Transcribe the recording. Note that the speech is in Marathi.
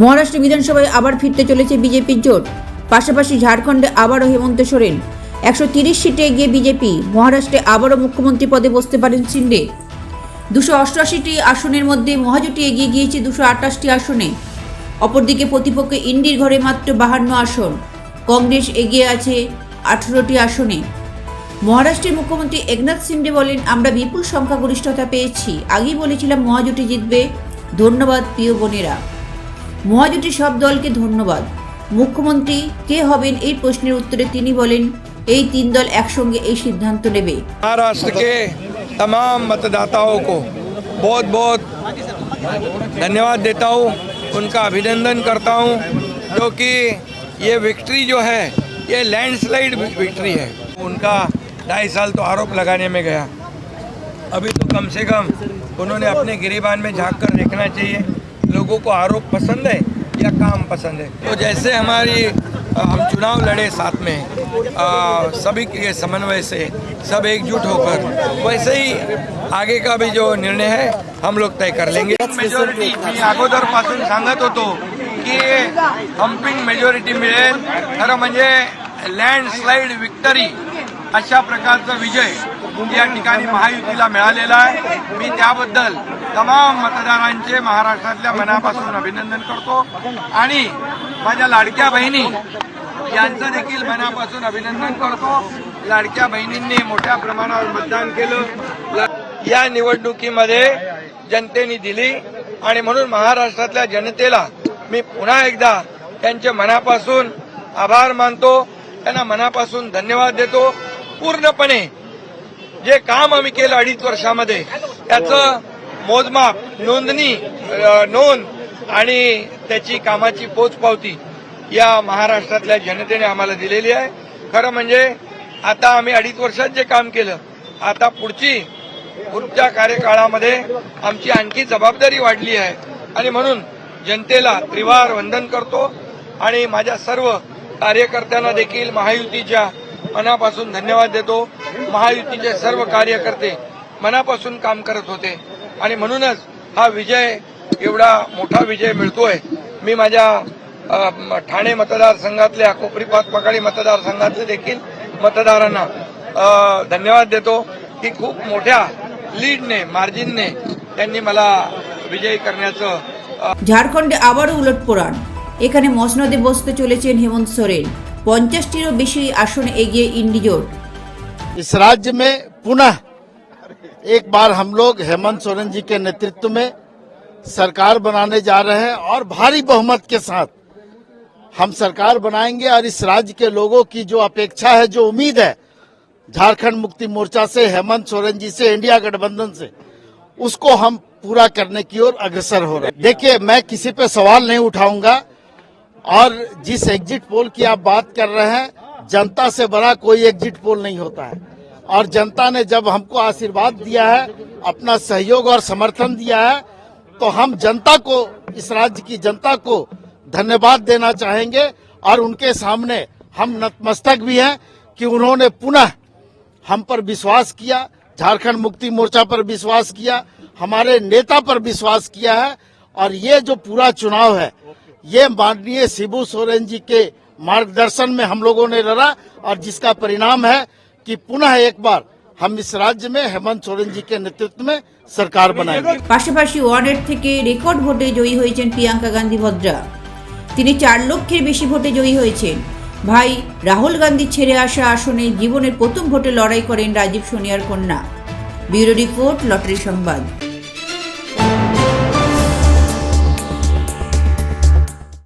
মহারাষ্ট্র বিধানসভায় আবার ফিরতে চলেছে বিজেপির জোট। পাশাপাশি ঝাড়খণ্ডে আবারও হেমন্ত সোরেন। একশো তিরিশ সিটে এগিয়ে বিজেপি, মহারাষ্ট্রে আবারও মুখ্যমন্ত্রী পদে বসতে পারেন শিন্ডে দুশো অষ্টআশিটি আসনের মধ্যে মহাজোটে এগিয়ে গিয়েছে দুশো আটাশটি আসনে। অপরদিকে প্রতিপক্ষ ইন্ডির ঘরে মাত্র বাহান্ন আসন। কংগ্রেস এগিয়ে আছে আঠেরোটি আসনে। মহারাষ্ট্রের মুখ্যমন্ত্রী একনাথ সিন্ডে বলেন, আমরা বিপুল সংখ্যাগরিষ্ঠতা পেয়েছি। আগেই বলেছিলাম মহাজোটে জিতবে। ধন্যবাদ, প্রিয় বোনেরা। মহাজোটে সব দলকে ধন্যবাদ মুখ্যমন্ত্রী কে হবেন এই প্রশ্নের উত্তরে তিনি বলেন এই তিন দল একসঙ্গে এই সিদ্ধান্ত নেবে महाराष्ट्र के तमाम मतदाताओं को बहुत बहुत धन्यवाद देता हूँ उनका अभिनंदन करता हूँ क्योंकि ये विक्ट्री जो है ये लैंडस्लाइड विक्ट्री है उनका ढाई साल तो आरोप लगाने में गया अभी तो कम से कम उन्होंने अपने गिरीबान में झांक कर देखना चाहिए लोगों को आरोप पसंद है या काम पसंद है? तो जैसे हमारी हम चुनाव लड़े साथ में अ, सभी के समन्वय से सब एकजुट होकर वैसे ही आगे का भी जो निर्णय है हम लोग तय कर लेंगे। मेजॉरिटी मी अगोदरपासून सांगत होतो की हम्पिंग मेजॉरिटी मिळेल. खरं म्हणजे लँडस्लाईड विक्टरी अशा प्रकारचा विजय. या ठिकाणी महायुतीला मिळालेला आहे. मी त्याबद्दल तमाम मतदारांचे महाराष्ट्रातल्या मनापासून अभिनंदन करतो. आणि माझ्या लाडक्या बहिणी यांचं देखील मनापासून अभिनंदन करतो. लाडक्या बहिणींनी मोठ्या प्रमाणावर मतदान केलं. या निवडणुकीमध्ये जनतेने दिली. आणि म्हणून महाराष्ट्रातल्या जनतेला मी पुन्हा एकदा त्यांचे मनापासून आभार मानतो. त्यांना मनापासून धन्यवाद देतो. पूर्णपणे जे काम आम्ही केलं अडीच वर्षामध्ये त्याचं मोजमाप नोंदणी नोंद आणि त्याची कामाची पोचपावती या महाराष्ट्रातल्या जनतेने आम्हाला दिलेली आहे. खरं म्हणजे आता आम्ही अडीच वर्षात जे काम केलं आता पुढची पुढच्या कार्यकाळामध्ये आमची आणखी जबाबदारी वाढली आहे. आणि म्हणून जनतेला त्रिवार वंदन करतो आणि माझ्या सर्व कार्यकर्त्यांना देखील महायुतीच्या मनापासून धन्यवाद देतो महायुतीचे सर्व कार्यकर्ते मनापासून काम करत होते आणि म्हणूनच हा विजय एवढा मोठा विजय मिळतोय मी माझ्या अ, म- ठाणे मतदारसंघातल्या कोपरी पातपकाळी मतदारसंघातले देखील मतदारांना अ, धन्यवाद देतो की खूप मोठ्या लीडने मार्जिनने त्यांनी मला विजयी करण्याचं ঝাড়খণ্ডে আবারও উলট পোড়ান এখানে মসনদে বসতে চলেছেন হেমন্ত সোরেন পঞ্চাশটিরও বেশি আসনে এগিয়ে ইন্ডি জোট इस राज्य में पुनः एक बार हम लोग हेमंत सोरेन जी के नेतृत्व में सरकार बनाने जा रहे हैं और भारी बहुमत के साथ हम सरकार बनाएंगे और इस राज्य के लोगों की जो अपेक्षा है जो उम्मीद है झारखंड मुक्ति मोर्चा से हेमंत सोरेन जी से इंडिया गठबंधन से उसको हम पूरा करने की ओर अग्रसर हो रहे हैं देखिए मैं किसी पे सवाल नहीं उठाऊंगा और जिस एग्जिट पोल की आप बात कर रहे हैं, जनता से बड़ा कोई एग्जिट पोल नहीं होता है। और जनता ने जब हमको आशीर्वाद दिया है, अपना सहयोग और समर्थन दिया है तो हम जनता को, इस राज्य की जनता को धन्यवाद देना चाहेंगे और उनके सामने हम नतमस्तक भी हैं कि उन्होंने पुनः हम पर विश्वास किया, झारखंड मुक्ति मोर्चा पर विश्वास किया, हमारे नेता पर विश्वास किया है, और ये जो पूरा चुनाव है ये माननीय शिबू सोरेन जी के मार्गदर्शन में हम लोगों ने लड़ा और जिसका परिणाम है कि पुनः एक बार हम इस राज्य में हेमंत सोरेन जी के नेतृत्व में सरकार बनाएंगे পাশাপাশি ওয়ার্ডের থেকে রেকর্ড ভোটে জয়ী হয়েছেন প্রিয়াঙ্কা গান্ধী ভদ্রা তিনি চার লক্ষের বেশি ভোটে জয়ী হয়েছেন ভাই রাহুল গান্ধী ছেড়ে আসা আসনে জীবনের প্রথম ভোটে লড়াই করেন রাজীব সোনিয়ার কন্যা ব্যুরো রিপোর্ট লটারি সংবাদ